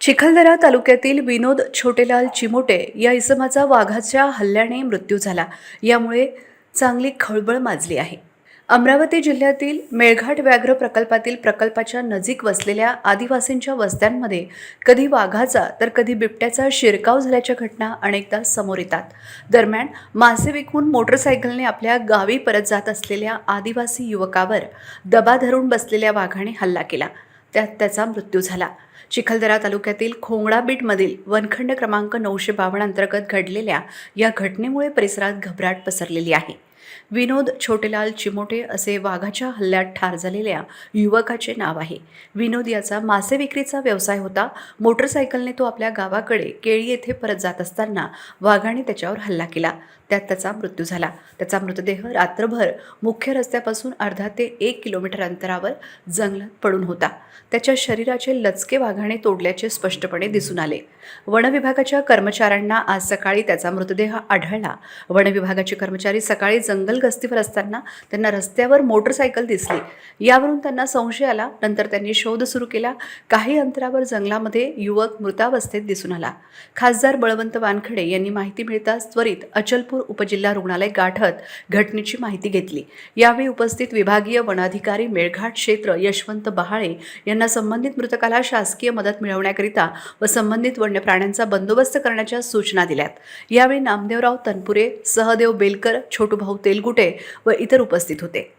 चिखलदरा तालुक्यातील विनोद छोटेलाल चिमोटे या इसमाचा वाघाच्या हल्ल्याने मृत्यू झाला. यामुळे चांगली खळबळ माजली आहे. अमरावती जिल्ह्यातील मेळघाट व्याघ्र प्रकल्पातील प्रकल्पाच्या नजीक वसलेल्या आदिवासींच्या वस्त्यांमध्ये कधी वाघाचा तर कधी बिबट्याचा शिरकाव झाल्याच्या घटना अनेकदा समोर येतात. दरम्यान मासे विकून मोटरसायकलने आपल्या गावी परत जात असलेल्या आदिवासी युवकावर दबा धरून बसलेल्या वाघाने हल्ला केला. त्यात त्याचा मृत्यू झाला. चिखलदरा तालुक्यातील खोंगडाबीटमधील वनखंड क्रमांक नऊशे बावन्न अंतर्गत घडलेल्या या घटनेमुळे परिसरात घबराट पसरलेली आहे. विनोद छोटेलाल चिमोटे असे वाघाच्या हल्ल्यात ठार झालेल्या युवकाचे नाव आहे. विनोद याचा मासे विक्रीचा व्यवसाय होता. मोटरसायकलने तो आपल्या गावाकडे केळी येथे परत जात असताना वाघाने त्याच्यावर हल्ला केला. त्यात त्याचा मृत्यू झाला. त्याचा मृतदेह रात्रभर मुख्य रस्त्यापासून अर्धा ते एक किलोमीटर अंतरावर जंगलात पडून होता. त्याच्या शरीराचे लचके वाघाने तोडल्याचे स्पष्टपणे दिसून आले. वनविभागाच्या कर्मचाऱ्यांना आज सकाळी त्याचा मृतदेह आढळला. वनविभागाचे कर्मचारी सकाळी जंगल गस्तीवर असताना त्यांना रस्त्यावर मोटरसायकल दिसली. यावरून त्यांना संशय आला. नंतर त्यांनी शोध सुरू केला. काही अंतरावर जंगलामध्ये युवक मृतावस्थेत दिसून आला. खासदार बळवंत वानखडे यांनी माहिती मिळताच त्वरित अचलपूर उपजिल्हा रुग्णालय गाठत घटनेची माहिती घेतली. यावेळी उपस्थित विभागीय वनाधिकारी मेळघाट क्षेत्र यशवंत बहाळे यांना संबंधित मृतकाला शासकीय मदत मिळवण्याकरिता व संबंधित वन्य प्राण्यांचा बंदोबस्त करण्याच्या सूचना दिल्यात. यावेळी नामदेवराव तनपुरे सहदेव बेलकर छोटूभाऊ तेलगुटे व इतर उपस्थित होते.